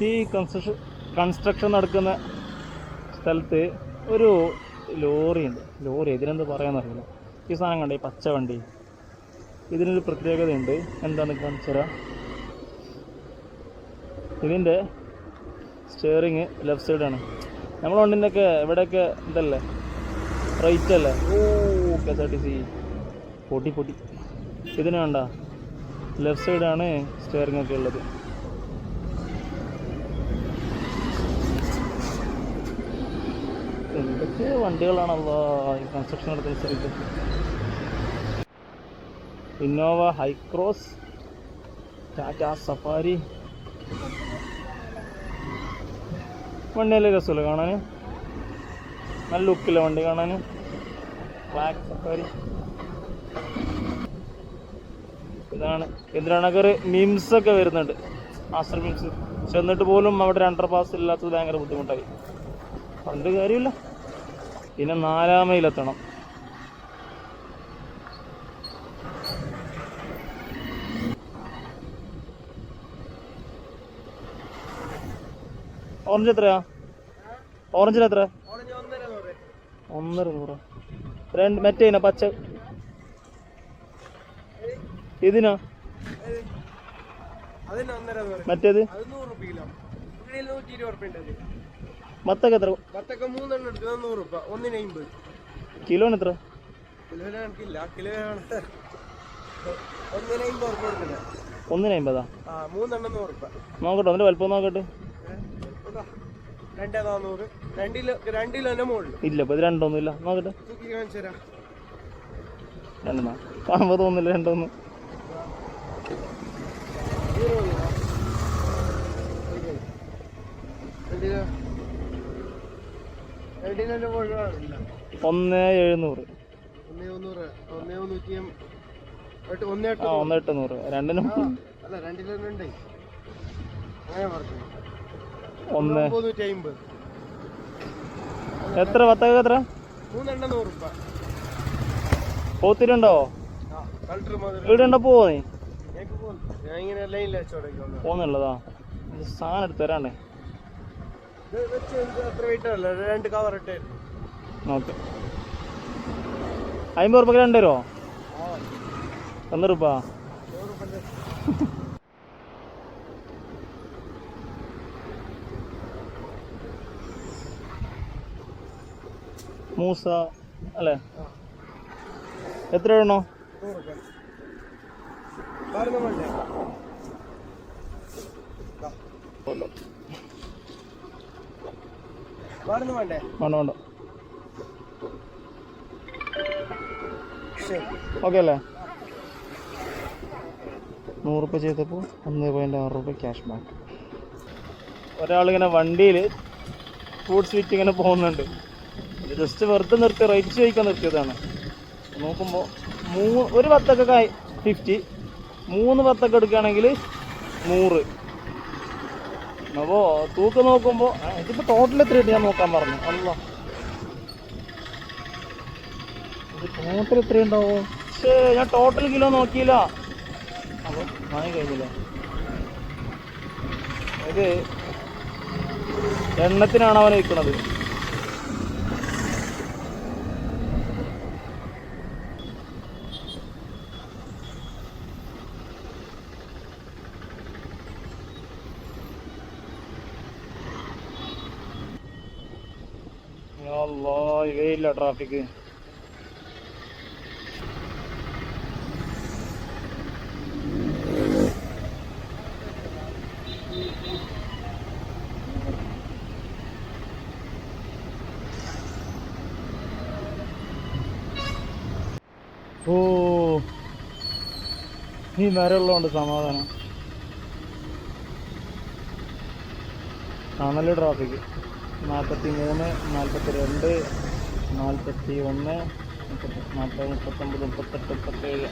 ഈ construction construction നടക്കുന്ന സ്ഥലത്ത് ഒരു ലോറിയുണ്ട് ലോറി ഇതിനെന്ത് പറയാമെന്നറിയില്ല ഈ സാധനം കണ്ടേ? പച്ച വണ്ടി. ഇതിനൊരു പ്രത്യേകതയുണ്ട്. എന്താണെന്ന് കാണിച്ചു തരാം. ഇതിന്റെ സ്റ്റിയറിങ് ലെഫ്റ്റ് സൈഡാണ് നമ്മൾ വണ്ടിന്റെയൊക്കെ ഇവിടെയൊക്കെ ഇതല്ലേ? റൈറ്റ് അല്ലേ? ഓ K S R T C പൊട്ടി പൊട്ടി ഇതിന് വേണ്ട ലെഫ്റ്റ് സൈഡാണ് സ്റ്റിയറിംഗ് ഒക്കെ ഉള്ളത്. എന്തൊക്കെ വണ്ടികളാണല്ലോ ഈ കൺസ്ട്രക്ഷൻ നടക്കുന്ന സ്ഥലത്ത്? ഇന്നോവ ഹൈക്രോസ് ടാറ്റ സഫാരി വണ്ടിയല്ലേ രസമല്ലേ കാണാൻ നല്ല ലുക്കില്ല വണ്ടി കാണാൻ ബ്ലാക്ക് സഫാരി ഇതാണ്. ഇന്ദിരാനഗർ മിംസ് ഒക്കെ വരുന്നുണ്ട്. മിംസ് ചെന്നിട്ട് പോലും അവിടെ അണ്ടർ പാസ് ഇല്ലാത്തത് ഭയങ്കര ബുദ്ധിമുട്ടായി. പറഞ്ഞിട്ട് കാര്യമില്ല. പിന്നെ നാലാം മൈലെത്തണം. ഓറഞ്ച് എത്രയാ? ഓറഞ്ചിന് എത്ര? ഒന്നര നൂറ്. രണ്ട് മറ്റേ പച്ച. ഇതിനാ? മറ്റേത്? നൂറ് രൂപ കിലോ. നൂറ്റി ഇരുപത്. മത്തൊക്കെ എത്ര? പത്തൊക്കെ മൂന്നെണ്ണം എടുക്കുന്നത് നൂറ് രൂപ ഒന്നിന് അമ്പത് കിലോന് എത്ര? കിലോന് കണക്കില്ല. കിലോ ഒന്നിന് അമ്പത് റുപ്യ കൊടുക്കണ്ടേ ഒന്നിന് അമ്പതാ ആ മൂന്നെണ്ണം നൂറ് രൂപ നോക്കട്ടെ അതിന്റെ വലുപ്പം നോക്കട്ടെ. രണ്ടേ നാന്നൂറ്. രണ്ടിലോ രണ്ടിലോന്റെ മുകളിൽ ഇല്ല ഇപ്പൊ ഇത് രണ്ടൊന്നും ഇല്ല. നോക്കട്ടെ. തൂക്കി കാണിച്ചു തരാം. രണ്ടെണ്ണ? കാണുമ്പോൾ തോന്നില്ല രണ്ടൊന്നും. രണ്ടിലോ രണ്ടിലോന്റെ മുകളിലില്ല ഒന്ന് എഴുന്നൂറ് ഒന്നേ മുന്നൂറ് ഒന്നേ മുന്നൂറ്റി എം- എട്ട് ഒന്നേ എഴുന്നൂറ്. ആ ഒന്ന് എട്ട് നൂറ്. രണ്ടിനും ഒന്ന്. എത്ര പത്തൊക്കെ എത്ര? ഇവിടെ ഉണ്ടോ പോവോ നീ? പോന്നുള്ളതാ സാധനം എടുത്തു തരാണ്ടേ ഇത് വെച്ച് ഇത് അത്ര വെയിറ്റ് അല്ല രണ്ട് കവർ അമ്പത് റുപ്യ രണ്ട് ആ ഒന്ന് റുപ്പ രൂപ മൂസ അല്ലേ എത്ര വേണോ കൊല്ലം രൂപ വേണ്ടേ? വേണ്ടേ ഓക്കെ അല്ലേ? നൂറുപ്യ റുപ്യ ചെയ്തപ്പോൾ ഒന്ന് പോയിന്റ് ആറ് റുപ്യ ക്യാഷ് ബാക്ക് ഒരാളിങ്ങനെ വണ്ടിയിൽ ഫ്രൂട്ട്സ് വിറ്റ് ഇങ്ങനെ പോകുന്നുണ്ട്. ജസ്റ്റ് വെറുതെ നിർത്തി റേറ്റ് ചോദിക്കാൻ നിർത്തിയതാണ്. നോക്കുമ്പോൾ മൂന്ന് ഒരു പത്തൊക്കെ ഫിഫ്റ്റി മൂന്ന് പത്തൊക്കെ എടുക്കുകയാണെങ്കിൽ നൂറ്. അപ്പോൾ തൂക്ക് നോക്കുമ്പോൾ ഇതിപ്പോ ടോട്ടൽ എത്രയുണ്ട് ഞാൻ നോക്കാൻ പറഞ്ഞു. അല്ല ഇത് ടോട്ടൽ എത്രയുണ്ടാവും പക്ഷേ ഞാൻ ടോട്ടൽ കിലോ നോക്കിയില്ല. അപ്പോൾ വാങ്ങി കഴിഞ്ഞില്ല? ഇത് എണ്ണത്തിനാണ് അവൻ വിൽക്കുന്നത് ഇവയില്ല ട്രാഫിക് ഓ നീ മരമുള്ളതുകൊണ്ട് സമാധാനം. ആ നല്ല ട്രാഫിക് നാൽപ്പത്തി മൂന്ന് നാൽപ്പത്തി രണ്ട് நாற்பத்தி ஒன்று முப்பத்தி நாற்பது முப்பத்தொம்பது முப்பத்தெட்டு முப்பத்தேழு.